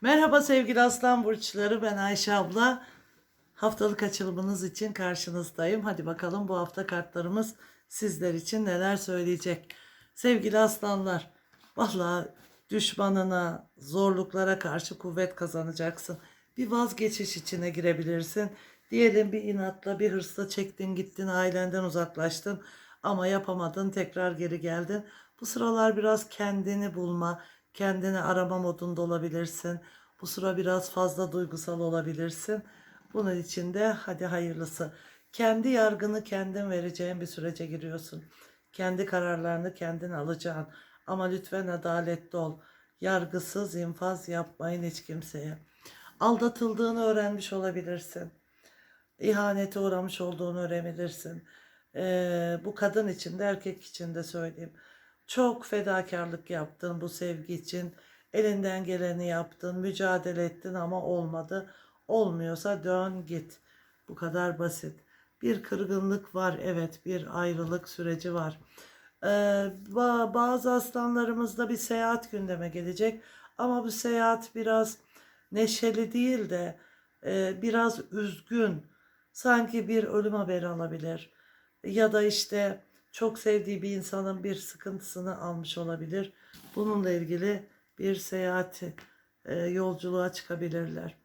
Merhaba sevgili aslan burçları ben Ayşe abla. Haftalık açılımınız için karşınızdayım. Hadi bakalım bu hafta kartlarımız sizler için neler söyleyecek. Sevgili aslanlar, vallahi düşmanına, zorluklara karşı kuvvet kazanacaksın. Bir vazgeçiş içine girebilirsin. Diyelim bir inatla, bir hırsla çektin gittin, ailenden uzaklaştın ama yapamadın, tekrar geri geldin. Bu sıralar biraz kendini bulma, kendini arama modunda olabilirsin. Bu sıra biraz fazla duygusal olabilirsin. Bunun için de hadi hayırlısı. Kendi yargını kendin vereceğin bir sürece giriyorsun. Kendi kararlarını kendin alacaksın. Ama lütfen adaletli ol. Yargısız infaz yapmayın hiç kimseye. Aldatıldığını öğrenmiş olabilirsin. İhanete uğramış olduğunu öğrenebilirsin. Ee, bu kadın için de erkek için de söyleyeyim. Çok fedakarlık yaptın bu sevgi için. Elinden geleni yaptın, mücadele ettin ama olmadı. Olmuyorsa dön git. Bu kadar basit. Bir kırgınlık var evet, bir ayrılık süreci var. Ee, ba- bazı aslanlarımızda bir seyahat gündeme gelecek. Ama bu seyahat biraz neşeli değil de e, biraz üzgün. Sanki bir ölüm haberi alabilir. Ya da işte çok sevdiği bir insanın bir sıkıntısını almış olabilir. Bununla ilgili bir seyahati, e, yolculuğa çıkabilirler.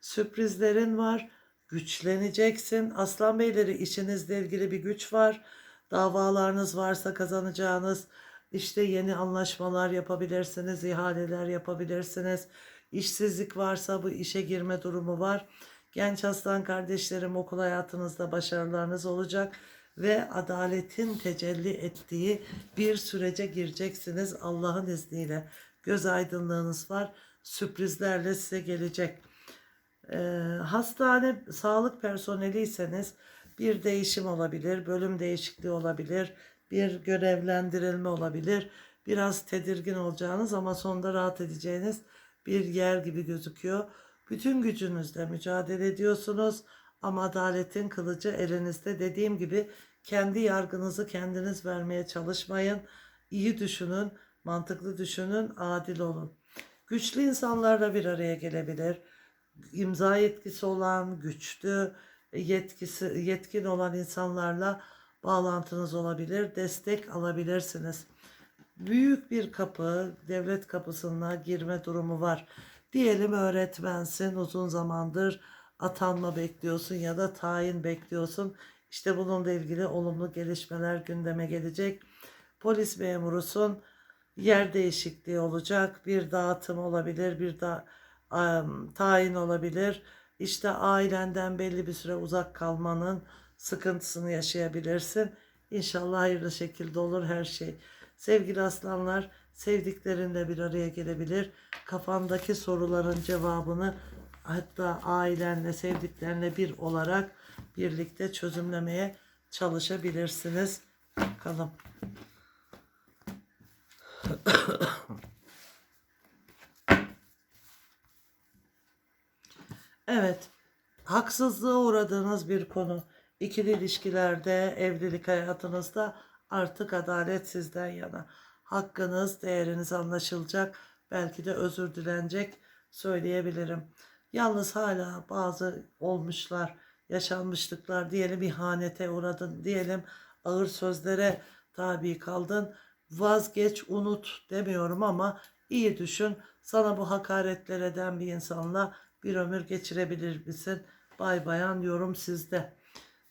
Sürprizlerin var, güçleneceksin. Aslan Beyleri işinizle ilgili bir güç var. Davalarınız varsa kazanacağınız, işte yeni anlaşmalar yapabilirsiniz, ihaleler yapabilirsiniz. İşsizlik varsa bu işe girme durumu var. Genç aslan kardeşlerim okul hayatınızda başarılarınız olacak ve adaletin tecelli ettiği bir sürece gireceksiniz Allah'ın izniyle. Göz aydınlığınız var. Sürprizlerle size gelecek. Ee, hastane sağlık personeliyseniz bir değişim olabilir, bölüm değişikliği olabilir, bir görevlendirilme olabilir. Biraz tedirgin olacağınız ama sonunda rahat edeceğiniz bir yer gibi gözüküyor. Bütün gücünüzle mücadele ediyorsunuz ama adaletin kılıcı elinizde. Dediğim gibi kendi yargınızı kendiniz vermeye çalışmayın. İyi düşünün, mantıklı düşünün, adil olun. Güçlü insanlarla bir araya gelebilir. İmza yetkisi olan, güçlü yetkisi yetkin olan insanlarla bağlantınız olabilir. Destek alabilirsiniz. Büyük bir kapı, devlet kapısına girme durumu var. Diyelim öğretmensin, uzun zamandır atanma bekliyorsun ya da tayin bekliyorsun. İşte bununla ilgili olumlu gelişmeler gündeme gelecek. Polis memurusun, yer değişikliği olacak, bir dağıtım olabilir, bir da am, tayin olabilir. İşte ailenden belli bir süre uzak kalmanın sıkıntısını yaşayabilirsin. İnşallah hayırlı şekilde olur her şey. Sevgili aslanlar, sevdiklerinle bir araya gelebilir. Kafandaki soruların cevabını hatta ailenle, sevdiklerinle bir olarak birlikte çözümlemeye çalışabilirsiniz. Bakalım. Evet, haksızlığa uğradığınız bir konu. İkili ilişkilerde, evlilik hayatınızda artık adalet sizden yana. Hakkınız, değeriniz anlaşılacak. Belki de özür dilenecek söyleyebilirim. Yalnız hala bazı olmuşlar, yaşanmışlıklar diyelim ihanete uğradın, diyelim ağır sözlere tabi kaldın. Vazgeç, unut demiyorum ama iyi düşün. Sana bu hakaretler eden bir insanla bir ömür geçirebilir misin? Bay bayan yorum sizde.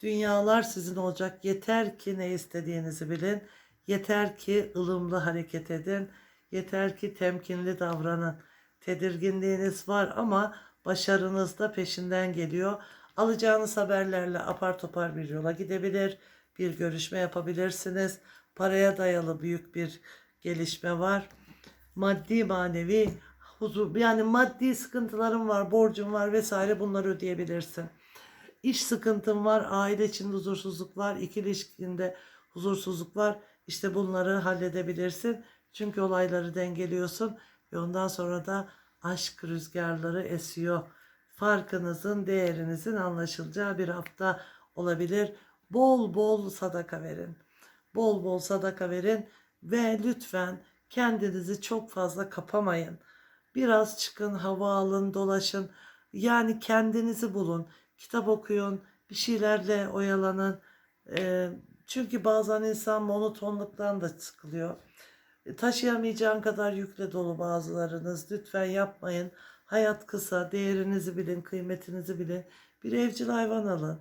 Dünyalar sizin olacak. Yeter ki ne istediğinizi bilin. Yeter ki ılımlı hareket edin. Yeter ki temkinli davranın. Tedirginliğiniz var ama başarınız da peşinden geliyor. Alacağınız haberlerle apar topar bir yola gidebilir. Bir görüşme yapabilirsiniz. Paraya dayalı büyük bir gelişme var. Maddi manevi huzur yani maddi sıkıntıların var, borcun var vesaire bunları ödeyebilirsin. İş sıkıntın var, aile içinde huzursuzluk var, ikili ilişkinde huzursuzluk var. İşte bunları halledebilirsin. Çünkü olayları dengeliyorsun ve ondan sonra da aşk rüzgarları esiyor. Farkınızın, değerinizin anlaşılacağı bir hafta olabilir. Bol bol sadaka verin. Bol bol sadaka verin ve lütfen kendinizi çok fazla kapamayın. Biraz çıkın, hava alın, dolaşın. Yani kendinizi bulun. Kitap okuyun, bir şeylerle oyalanın. Çünkü bazen insan monotonluktan da sıkılıyor. E, Taşıyamayacağın kadar yükle dolu bazılarınız. Lütfen yapmayın. Hayat kısa, değerinizi bilin, kıymetinizi bilin. Bir evcil hayvan alın.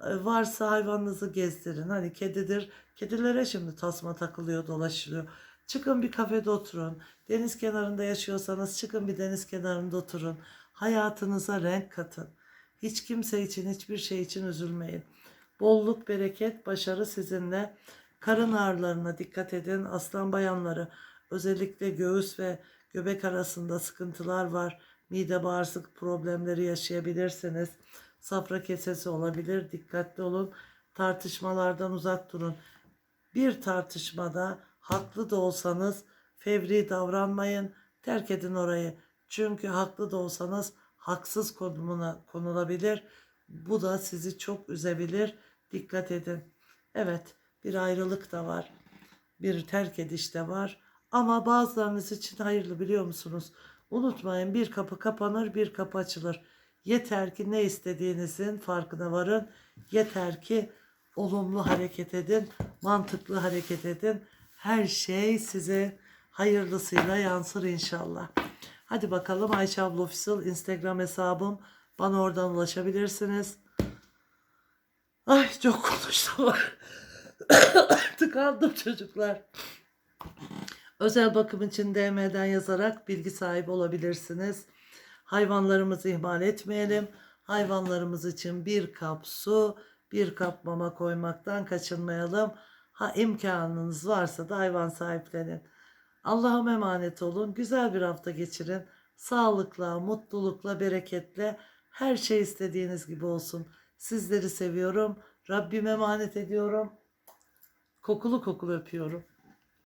E, Varsa hayvanınızı gezdirin. Hani kedidir. Kedilere şimdi tasma takılıyor, dolaşılıyor. Çıkın bir kafede oturun. Deniz kenarında yaşıyorsanız çıkın bir deniz kenarında oturun. Hayatınıza renk katın. Hiç kimse için, hiçbir şey için üzülmeyin. Bolluk, bereket, başarı sizinle. Karın ağrılarına dikkat edin. Aslan bayanları özellikle göğüs ve göbek arasında sıkıntılar var. Mide bağırsak problemleri yaşayabilirsiniz. Safra kesesi olabilir. Dikkatli olun. Tartışmalardan uzak durun. Bir tartışmada haklı da olsanız fevri davranmayın. Terk edin orayı. Çünkü haklı da olsanız haksız konumuna konulabilir. Bu da sizi çok üzebilir. Dikkat edin. Evet, bir ayrılık da var. Bir terk ediş de var. Ama bazılarınız için hayırlı biliyor musunuz? Unutmayın bir kapı kapanır, bir kapı açılır. Yeter ki ne istediğinizin farkına varın. Yeter ki olumlu hareket edin, mantıklı hareket edin. Her şey size hayırlısıyla yansır inşallah. Hadi bakalım Ayşe abla Official Instagram hesabım. Bana oradan ulaşabilirsiniz. Ay çok konuştum. Tıkandım çocuklar. Özel bakım için DM'den yazarak bilgi sahibi olabilirsiniz. Hayvanlarımızı ihmal etmeyelim. Hayvanlarımız için bir kap su, bir kap mama koymaktan kaçınmayalım. Ha imkanınız varsa da hayvan sahiplenin. Allah'a emanet olun. Güzel bir hafta geçirin. Sağlıkla, mutlulukla, bereketle her şey istediğiniz gibi olsun. Sizleri seviyorum. Rabbime emanet ediyorum. Kokulu kokulu öpüyorum.